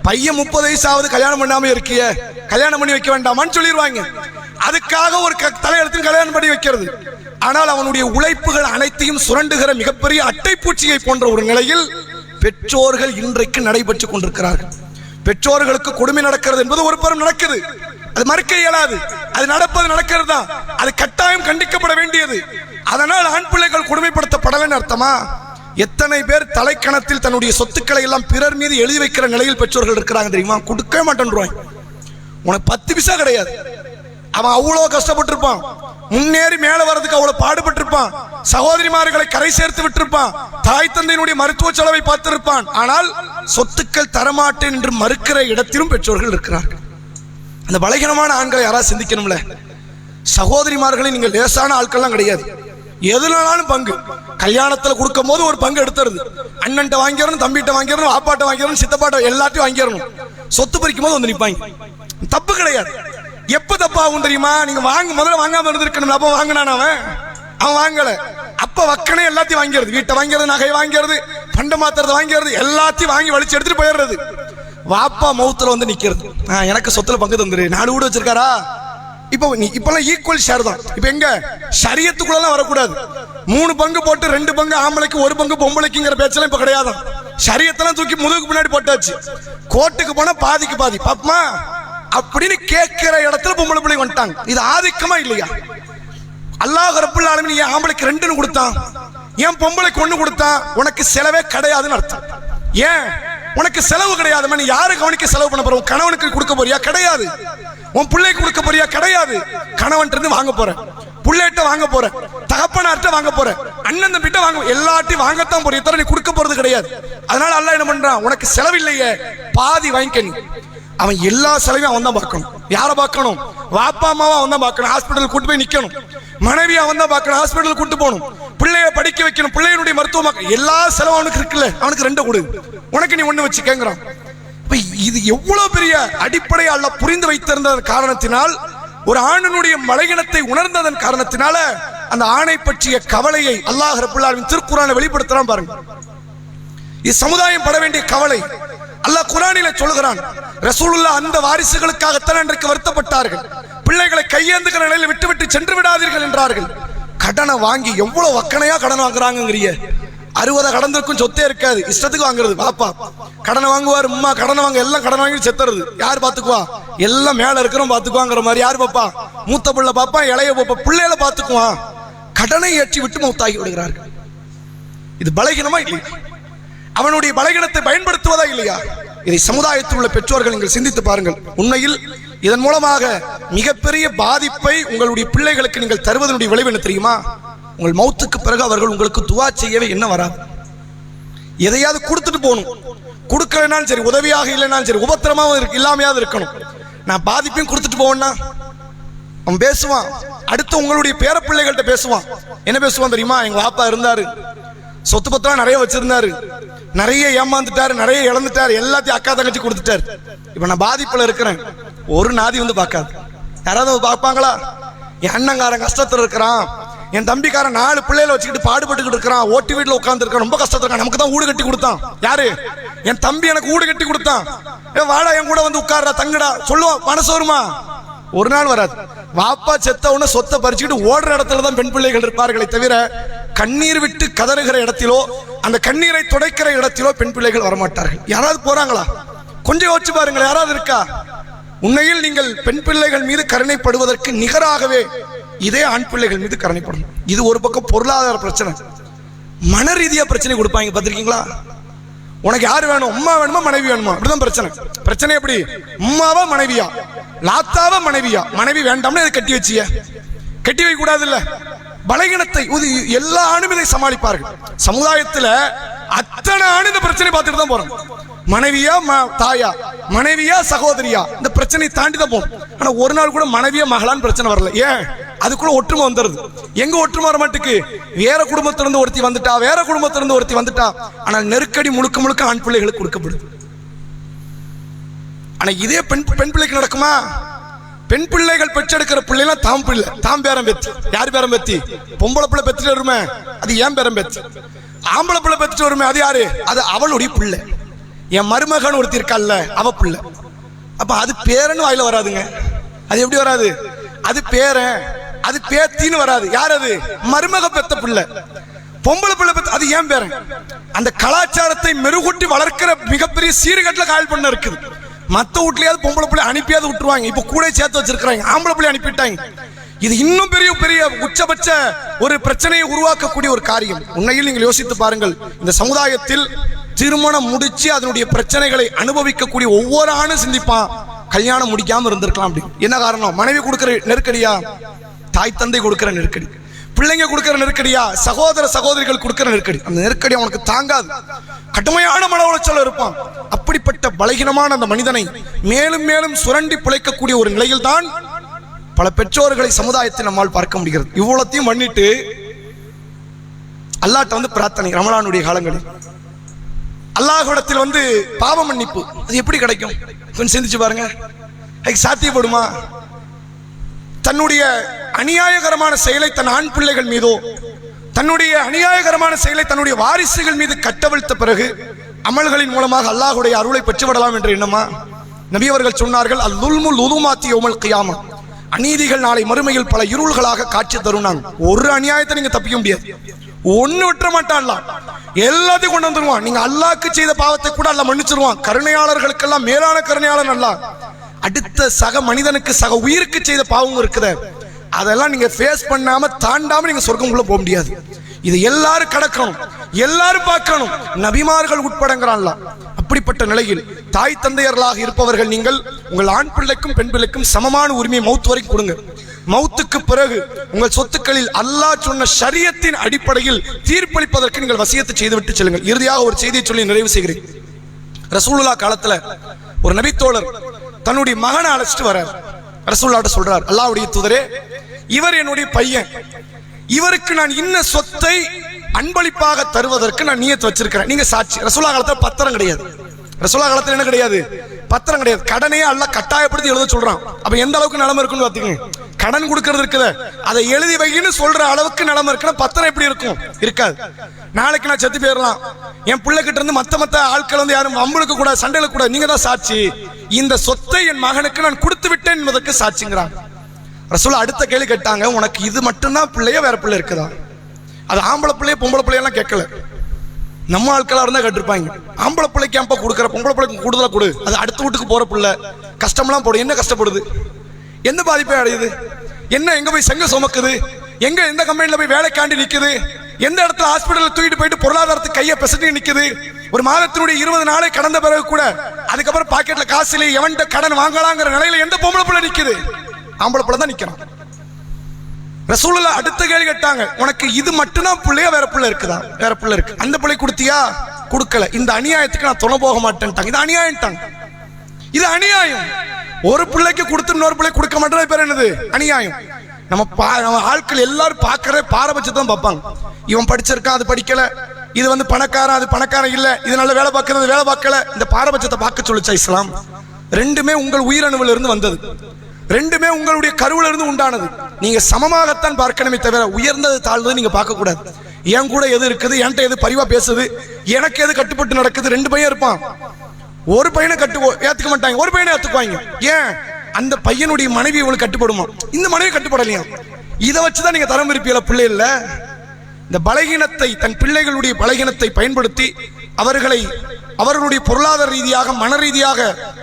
பையன் முப்பது வயசாவது கல்யாணம் பண்ணாம இருக்கிய கல்யாணம் பண்ணி வைக்க வேண்டாமான்னு சொல்லிடுவாங்க. அதுக்காக ஒரு க- தலையெழுத்து கல்யாணம் பண்ணி வைக்கிறது. ஆனால் அவனுடைய உழைப்புகள் அனைத்தையும் சுரண்டுகிற மிகப்பெரிய அட்டைப்பூச்சியை போன்ற ஒரு நிலையில் பெற்றோர்கள் இன்றைக்கு நடைபெற்றுக் கொண்டிருக்கிறார்கள். பெற்றோர்களுக்கு கொடுமை நடக்கிறது என்பது ஒரு பெரும் நடக்குது. அது மறுக்க இயலாது. அது நடப்பது நடக்கிறது? தான் அது கட்டாயம் கண்டிக்கப்பட வேண்டியது. அதனால் ஆண் பிள்ளைகள் கொடுமைப்படுத்தப்படலைன்னு அர்த்தமா? எத்தனை பேர் தலைக்கணத்தில் தன்னுடைய சொத்துக்களை எல்லாம் பிறர் மீது எழுதி வைக்கிற நிலையில் பெற்றோர்கள் இருக்கிறாங்க தெரியுமா? கொடுக்கவே மாட்டேன்றாங்க உனக்கு பத்து பிசா கிடையாது. அவன் அவ்வளோ கஷ்டப்பட்டிருப்பான். முன்னேறி மேலே வர்றதுக்கு அவ்வளோ பாடுபட்டிருப்பான். சகோதரிமார்களை கரை சேர்த்து விட்டிருப்பான். தாய் தந்தையினுடைய மருத்துவ செலவை பார்த்திருப்பான். ஆனால் சொத்துக்கள் தரமாட்டேன் என்று மறுக்கிற இடத்திலும் பெற்றோர்கள் இருக்கிறார்கள். அந்த பலகீனமான ஆண்களை யாராவது சிந்திக்கணும்ல? சகோதரிமார்களை நீங்கள் லேசான ஆட்கள்லாம் கிடையாது. எதுனாலும் பங்கு. கல்யாணத்தில் கொடுக்கும் போது ஒரு பங்கு எடுத்துருது அண்ணன்ட்ட வாங்கிடணும் தம்பிகிட்ட வாங்கிடணும் ஆப்பாட்ட வாங்கிடணும் சித்தப்பாட்ட எல்லாத்தையும் வாங்கிடணும். சொத்து பறிக்கும் போது வந்து நிற்பாங்க தப்பு கிடையாது. எப்ப தப்பாகும் தெரியுமா? நீங்க வாங்க முதல்ல வாங்காம இருந்திருக்கணும் அப்ப வாங்கினான் அவன்? அவன் வாங்கல. அப்ப வக்கனே எல்லாத்தையும் வாங்கிறது வீட்டை வாங்கிறது நகை வாங்கிறது பண்ட மாத்திரத்தை வாங்கிறது எல்லாத்தையும் வாங்கி வலிச்சு எடுத்துட்டு போயிடுறது. வாப்பா மௌத்துல வந்து நிக்கிறது. ஆ, எனக்கு சொத்துல பங்கு தந்துரு. நாலு வீடு வச்சிருக்காரா? இப்போ நீ இப்பெல்லாம் ஈக்குவல் ஷேர் தான். இப்போ எங்க? சரியத்துக்குள்ளலாம் வரக்கூடாது. மூணு பங்கு போட்டு ரெண்டு பங்கு ஆம்பளைக்கு ஒரு பங்கு பொம்பளைக்குங்கிற பேச்செல்லாம் இப்போ கிடையாது சரியத்தெல்லாம் தூக்கி முதுகுக்கு பின்னாடி போட்டாச்சு. கோர்ட்டுக்கு போனா பாதிக்கு பாதி. பாப்பமா அப்படின்னு கேட்கிற இடத்துல பொம்பளை பிள்ளை வந்துட்டாங்க. இது ஆதிக்கமா இல்லையா? அல்லாஹ் ரப்புல் ஆலமின் ஏன் ஆம்பளைக்கு ரெண்டுன்னு கொடுத்தான். ஏன் பொம்பளைக்கு ஒன்று கொடுத்தான். உனக்கு செலவே கிடையாதுன்னு அர்த்தம். ஏன்? உனக்கு செலவு கிடையாது நீ யாரு கவனிக்க செலவு பண்ண போற? உன் கணவனுக்கு கொடுக்க போறியா? கிடையாது. உன் பிள்ளைக்கு கொடுக்க போறியா? கிடையாது. கணவன் இருந்து வாங்க போற. புள்ளையிட்ட வாங்க போற. தகப்பனார்ட்ட வாங்க போற. அண்ணன் தம்பிட்ட வாங்க எல்லாத்தையும் வாங்கத்தான் போற தவிர நீ கொடுக்க போறது கிடையாது. அதனால அல்ல என்ன பண்றான்? உனக்கு செலவில்லையே பாதி வாங்கிக்க நீ. அவன் எல்லா செலவையும் அவன் தான் பார்க்கணும். யாரை பார்க்கணும்? வாப்பா அம்மாவை அவன் தான் பார்க்கணும். ஹாஸ்பிட்டல் கூட்டு போய் நிக்கணும். மனைவி அவன் தான் பார்க்கணும். ஹாஸ்பிட்டல் கூட்டு போகணும். பிள்ளைய படிக்க வைக்கணும். பிள்ளையனுடைய மருத்துவமாக்க எல்லா செலவும் அவனுக்கு இருக்குல்ல. அவனுக்கு ரெண்டு கொடு. உனக்கு நீ ஒண்ணு வச்சு கேங்கிறான் இது எவ்வளவு பெரிய அடிப்படை அல்ல புரிந்து வைத்திருந்த காரணத்தினால் ஒரு ஆணினுடைய மலையினத்தை உணர்ந்ததன் காரணத்தினால அந்த ஆணை பற்றிய கவலையை அல்லாஹ் ரபுல்லாவின் திருக்குறானை வெளிப்படுத்துறான் பாருங்க. இது சமுதாயம் பட வேண்டிய கவலை. அல்லாஹ் குரானில சொல்கிறான் ரசூலுல்லா அந்த வாரிசுகளுக்காகத்தான் இன்றைக்கு வருத்தப்பட்டார்கள். பிள்ளைகளை கையேந்துகிற நிலையில் விட்டுவிட்டு சென்று விடாதீர்கள் என்றார்கள். கடனை வாங்கி எவ்வளவு வக்கனையா கடன் வாங்குறாங்கங்கிறிய. அறுபதை கடந்திருக்கும் சொத்தே இருக்காது. இஷ்டத்துக்கு வாங்குறது. பாப்பா கடனை வாங்குவார் உம்மா. கடனை வாங்க எல்லாம் கடன் வாங்கி செத்துறது. யார் பாத்துக்குவா? எல்லாம் மேல இருக்கிறோம் பாத்துக்குவாங்கிற மாதிரி. யார் பாப்பா? மூத்த பிள்ளை பாப்பா இளைய பாப்பா. பிள்ளையில பாத்துக்குவான் கடனை ஏற்றி விட்டு மூத்தாகி விடுகிறார் இது பலகீனமா இல்லை அவனுடைய பலகீனத்தை பயன்படுத்துவதா இல்லையா? இதை சமுதாயத்தில் உள்ள பெற்றோர்கள் நீங்கள் சிந்தித்து பாருங்கள். உண்மையில் இதன் மூலமாக மிகப்பெரிய பாதிப்பை உங்களுடைய பிள்ளைகளுக்கு நீங்கள் தருவதனுடைய விளைவு என்ன தெரியுமா? உங்கள் மௌத்துக்கு பிறகு அவர்கள் உங்களுக்கு துவா செய்யவே என்ன வராது எதையாவது கொடுத்துட்டு போகணும். கொடுக்கலனாலும் சரி உதவியாக இல்லைனாலும் சரி உபத்திரமாவும் இருக்கு இல்லாமையாவது இருக்கணும். நான் பாதிப்பையும் கொடுத்துட்டு போவேன்னா? அவன் பேசுவான். அடுத்து உங்களுடைய பேர பிள்ளைகள்கிட்ட பேசுவான். என்ன பேசுவான் தெரியுமா? எங்க வாப்பா இருந்தாரு. சொத்து பத்தெல்லாம் நிறைய வச்சிருந்தாரு. நிறைய ஏமாந்துட்டாரு நிறைய இழந்துட்டாரு. எல்லாத்தையும் அக்கா தங்கச்சி கொடுத்துட்டாரு. இப்ப நான் பாதிப்புல இருக்கிறேன். ஒரு நாதி வந்து பார்க்காது. யாராவது பார்ப்பாங்களா? என் அண்ணங்காரன் கஷ்டத்துல இருக்கிறான். என் தம்பிக்காரன் நாலு பிள்ளைகளை வச்சுக்கிட்டு பாடுபட்டுக்கிட்டு இருக்கிறான். ஓட்டு வீட்டுல உட்கார்ந்து இருக்கான் ரொம்ப கஷ்டத்துல இருக்கான். நமக்கு தான் ஊடு கட்டி கொடுத்தான். யாரு? என் தம்பி எனக்கு ஊடு கட்டி கொடுத்தான். ஏ வாடா என் கூட வந்து உட்கார்றா தங்குடா. சொல்லுவோம் மனசு வருமா? ஒரு நாள் வராது. வாப்பா செத்த உடனே சொத்தை பறிச்சுக்கிட்டு ஓடுற இடத்துல தான் பெண் பிள்ளைகள் இருப்பார்களே தவிர கண்ணீர் விட்டு கதறுகிற இடத்திலோ அந்த கண்ணீரை துடைக்கிற இடத்திலோ பெண் பிள்ளைகள் வரமாட்டார்கள். யாராவது போறாங்களா? கொஞ்சம் யோசிச்சு பாருங்கள் யாராவது இருக்கா? உண்மையில் நீங்கள் பெண் பிள்ளைகள் மீது கருணைப்படுவதற்கு நிகராகவே இதே ஆண் பிள்ளைகள் மீது கருணைப்படணும். இது ஒரு பக்கம் பொருளாதார பிரச்சனை. மன ரீதியாக பிரச்சனை கொடுப்பாங்க பார்த்துருக்கீங்களா? உனக்கு யார் வேணும்? அம்மா வேணுமா மனைவி வேணுமா? அப்படிதான் பிரச்சனை. பிரச்சனை எப்படி? உம்மாவா மனைவியா? லாத்தாவா மனைவியா? மனைவி வேண்டாம்னு இதை கட்டி வச்சிய? கட்டி வைக்க கூடாது இல்ல பலகீனத்தை எல்லா ஆணும் இதை சமாளிப்பார்கள். சமுதாயத்துல அத்தனை ஆணு இந்த பிரச்சனை பார்த்துட்டு தான் போறோம் மனைவியா ம- தாயா? மனைவியா சகோதரியா? இந்த பிரச்சனையை தாண்டி தான் போகும் ஆனா ஒரு நாள் கூட மனைவியா மகளான்னு பிரச்சனை வரல. ஏன்? அதுக்குள்ள ஒற்றுமை வந்துடுது எங்க ஒற்றுமை வர மாட்டுக்கு? வேற குடும்பத்துல இருந்து ஒருத்தி வந்துட்டா வேற குடும்பத்துல இருந்து ஒருத்தி வந்துட்டா ஆனால் நெருக்கடி முழுக்க முழுக்க ஆண் பிள்ளைகளுக்கு கொடுக்கப்படுது. ஆனா இதே பெண் பெண் பிள்ளைக்கு நடக்குமா? பெண் பிள்ளைகள் பெற்றெடுக்கிற பிள்ளைலாம் தாம் பிள்ளை தாம் பேரம் பெத்தி. யார் பேரம் பெத்தி? பொம்பளை பிள்ளை பெற்றுட்டு வருமே? அது ஏன் பேரம் பெத்தி? ஆம்பளை பிள்ளை பெத்துட்டு வருமே அது யாரு? அது அவளுடைய பிள்ளை. என் மருமகன் ஒருத்தி இருக்கால அவ பிள்ளை. அப்ப அது பேரன்னு வாயில வராதுங்க. அது எப்படி வராது? அது பேரன். அது பேத்தின்னு வராது. யார் அது? மருமக பெத்த பிள்ளை. பொம்பளை பிள்ளை பெத்த அது ஏன் பேரன்? அந்த கலாச்சாரத்தை மெருகூட்டி வளர்க்கிற மிகப்பெரிய சீர்கட்டில் காயல் பண்ண இருக்குது. மத்த வீட்லயாவது பொம்பளை பிள்ளை அனுப்பியாவது விட்டுருவாங்க. இப்ப கூட சேர்த்து வச்சிருக்கிறாங்க. ஆம்பளை பிள்ளை அனுப்பிட்டாங்க. இது இன்னும் பெரிய பெரிய உச்சபட்ச ஒரு பிரச்சனையை உருவாக்கக்கூடிய ஒரு காரியம். உண்மையில் நீங்கள் யோசித்து பாருங்கள். இந்த சமுதாயத்தில் திருமணம் முடிச்சு அதனுடைய பிரச்சனைகளை அனுபவிக்கக்கூடிய ஒவ்வொரு ஆணும் சிந்திப்பான். கல்யாணம் முடிக்காம இருந்திருக்கலாம் அப்படி. என்ன காரணம்? மனைவி கொடுக்கிற நெருக்கடியா? தாய் தந்தை கொடுக்கிற நெருக்கடி. பிள்ளைங்க கொடுக்கிற நெருக்கடியா? சகோதர சகோதரிகள் கொடுக்கிற நெருக்கடி. அந்த நெருக்கடி அவனுக்கு தாங்காது. கடுமையான மன உளைச்சல் இருப்பான். அப்படிப்பட்ட பலகீனமான அந்த மனிதனை மேலும் மேலும் சுரண்டி பிழைக்கக்கூடிய ஒரு நிலையில் தான் பல பெற்றோர்களை சமுதாயத்தை நம்மால் பார்க்க முடிகிறது. இவ்வளோத்தையும் பண்ணிட்டு அல்லாட்ட வந்து பிரார்த்தனை ரமலானுடைய காலங்களில். அல்லாஹிடத்தில் வந்து பாவ மன்னிப்பு. அது எப்படி கிடைக்கும்? கொஞ்சம் சிந்திச்சு பாருங்க. அதுக்கு சாத்தியப்படுமா? தன்னுடைய அநியாயகரமான செயலை தன் ஆண் பிள்ளைகள் மீதோ தன்னுடைய அநியாயகரமான செயலை தன்னுடைய வாரிசுகள் மீது கட்டவிழ்த்த பிறகு அமல்களின் மூலமாக அல்லாஹுடைய அருளை பெற்றுவிடலாம் என்ற எண்ணமா? நபி அவர்கள் சொன்னார்கள் அல்லுல்முல் உதுமாத்திய உதுமாத்தி யோமல் கியாமா. அநீதிகள் நாளை மறுமையில் பல இருள்களாக காட்சி தரும் தருணாங்க ஒரு அநியாயத்தை நீங்க தப்பிக்க முடியாது. ஒண்ணு விட்டுற மாட்டான்ல எல்லாத்தையும் கொண்டு வந்துருவான். நீங்க அல்லாக்கு செய்த பாவத்தை கூட அல்ல மன்னிச்சிருவான். கருணையாளர்களுக்கெல்லாம் மேலான கருணையாளர் அல்ல அடுத்த சக மனிதனுக்கு சக உயிருக்கு செய்த பாவம் இருக்குதே. அதெல்லாம் நீங்க ஃபேஸ் பண்ணாம தாண்டாம நீங்க சொர்க்கம்குள்ள போக முடியாது. இது எல்லாரும் கடக்கணும். எல்லாரும் பார்க்கணும். நபிமார்கள் உட்படங்கிறான்ல. அப்படிப்பட்ட நிலையில் தாய் தந்தையர்களாக இருப்பவர்கள் நீங்கள் உங்கள் ஆண் பிள்ளைக்கும் பெண் பிள்ளைக்கும் சமமான உரிமையை மௌத் வரைக்கும் கொடுங்க. மௌத்துக்கு பிறகு உங்கள் சொத்துக்களில் அல்லாஹ் சொன்ன சரியத்தின் அடிப்படையில் தீர்ப்பளிப்பதற்கு நீங்கள் வசியத்தை செய்துவிட்டு செல்லுங்கள். இறுதியாக ஒரு செய்தியை சொல்லி நிறைவு செய்கிறேன். ரசூலுல்லா காலத்துல ஒரு நபித்தோழர் தன்னுடைய மகனை அழைச்சிட்டு வர்றார். ரசூல்லாட்ட சொல்றார் அல்லாவுடைய தூதரே இவர் என்னுடைய பையன். இவருக்கு நான் இன்ன சொத்தை அன்பளிப்பாக தருவதற்கு நான் நியத்து வச்சிருக்கிறேன். நீங்க சாட்சி. ரசூலா காலத்துல பத்திரம் கிடையாது. ரசூலா காலத்துல என்ன கிடையாது? பத்திரம் கிடையாது. கடனையே அல்ல கட்டாயப்படுத்தி எழுத சொல்றான். அப்ப எந்த அளவுக்கு நிலைமை இருக்குன்னு பாத்துக்கங்க கடன் கொடுக்கறது இருக்குது. அதை எழுதி வைன்னு சொல்ற அளவுக்கு நிலைமை இருக்குன்னா பத்திரம் எப்படி இருக்கும்? இருக்காது. நாளைக்கு நான் செத்து போயிடலாம். என் பிள்ளை கிட்ட இருந்து மத்த மத்த ஆட்கள் வந்து யாரும் வம்பளுக்கு கூட சண்டையில கூட நீங்க தான் சாட்சி. இந்த சொத்தை என் மகனுக்கு நான் கொடுத்து விட்டேன் என்பதற்கு சாட்சிங்கிறான் ரசூல் அடுத்த கேள்வி கேட்டாங்க உனக்கு இது மட்டும்தான் பிள்ளைய வேற பிள்ளை இருக்குதா? அது ஆம்பளை பிள்ளைய பொம்பளை பிள்ளையெல்லாம் கேட்கல. நம்ம ஆட்களாக இருந்தால் கேட்டிருப்பாங்க. ஆம்பளை பிள்ளைக்கு அப்போ கொடுக்குற? பொம்பளை பிள்ளைக்கு கூடுதலாக கொடு. அது அடுத்த வீட்டுக்கு போகிற பிள்ளை. கஷ்டம்லாம் போடும் என்ன கஷ்டப்படுது? என்ன பாதிப்பை அடையுது? என்ன எங்கே போய் செங்க சுமக்குது? எங்கே எந்த கம்பெனியில் போய் வேலைக்காண்டி நிற்குது எந்த இடத்துல ஹாஸ்பிட்டலில் தூக்கிட்டு போயிட்டு பொருளாதாரத்துக்கு கையை பெசட்டி நிற்குது ஒரு மாதத்தினுடைய இருபது நாளை கடந்த பிறகு கூட அதுக்கப்புறம் பாக்கெட்டில் காசு இல்லை எவன்கிட்ட கடன் வாங்கலாங்கிற நிலையில் எந்த பொம்பளை பிள்ளை நிற்குது ஆம்பளை பிள்ளை தான் நிற்கிறான் ரசூலுல்லா அடுத்த கேள்வி கேட்டாங்க உனக்கு இது மட்டும்தான் பிள்ளையா வேற பிள்ளை இருக்குதா? வேற பிள்ளை இருக்கு. அந்த பிள்ளை கொடுத்தியா? கொடுக்கல. இந்த அநியாயத்துக்கு நான் துணை போக மாட்டேன்ட்டாங்க. இது அநியாயம்ட்டாங்க. இது அநியாயம். ஒரு பிள்ளைக்கு கொடுத்து இன்னொரு பிள்ளை கொடுக்க மாட்டேன் பேர் என்னது? அநியாயம். நம்ம பா- நம்ம ஆட்கள் எல்லாரும் பார்க்கறதே பாரபட்சத்தை தான் பார்ப்பாங்க. இவன் படிச்சிருக்கான் அது படிக்கல. இது வந்து பணக்காரன் அது பணக்காரன் இல்ல. இது நல்ல வேலை பார்க்கறது வேலை பார்க்கல. இந்த பாரபட்சத்தை பார்க்க சொல்லுச்சா இஸ்லாம்? ரெண்டுமே உங்கள் உயிரணுவில் இருந்து வந்தது. ரெண்டுமே உங்களுடைய கருவுல இருந்து உண்டானது. நீங்க சமமாகத்தான் பார்க்கணுமே தவிர உயர்ந்தது தாழ்ந்தது நீங்க பார்க்க கூடாது என் கூட எது இருக்குது என்கிட்ட எது பரிவா பேசுது எனக்கு எது கட்டுப்பட்டு நடக்குது ரெண்டு பையன் இருப்பான். ஒரு பையனை கட்டு ஏத்துக்க மாட்டாங்க. ஒரு பையனை ஏத்துக்குவாங்க. ஏன்? அந்த பையனுடைய மனைவி இவங்களுக்கு கட்டுப்படுமா? இந்த மனைவி கட்டுப்படலையா? இதை வச்சுதான் நீங்க தரம் இருப்பீங்களா பிள்ளை இல்ல. இந்த பலகீனத்தை தன் பிள்ளைகளுடைய பலகீனத்தை பயன்படுத்தி அவர்களை அவர்களுடைய பொருளாதார ரீதியாக மன ரீதியாக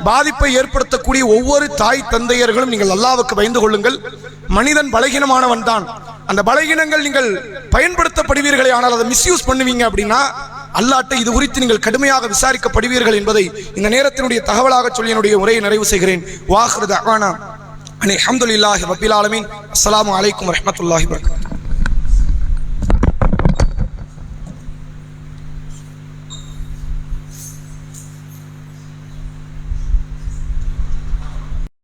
பாதிப்பை ஏற்படுத்தக்கூடிய ஒவ்வொரு தாய் தந்தையர்களும் நீங்கள் அல்லாவுக்கு பயந்து கொள்ளுங்கள். மனிதன் பலகீனமானவன் தான். அந்த பலகீனங்கள் நீங்கள் பயன்படுத்தப்படுவீர்களே ஆனால் அதை மிஸ்யூஸ் பண்ணுவீங்க அப்படின்னா அல்லாட்டை இது குறித்து நீங்கள் கடுமையாக விசாரிக்கப்படுவீர்கள் என்பதை இந்த நேரத்தினுடைய தகவலாக சொல்லி என்னுடைய உரையை நிறைவு செய்கிறேன். வாஹ்ரத் அஹானா அனி அஹமதுல்லாஹி ரபில் ஆலமீன். அஸ்ஸலாமு அலைக்கும் வரஹ்மத்துல்லாஹி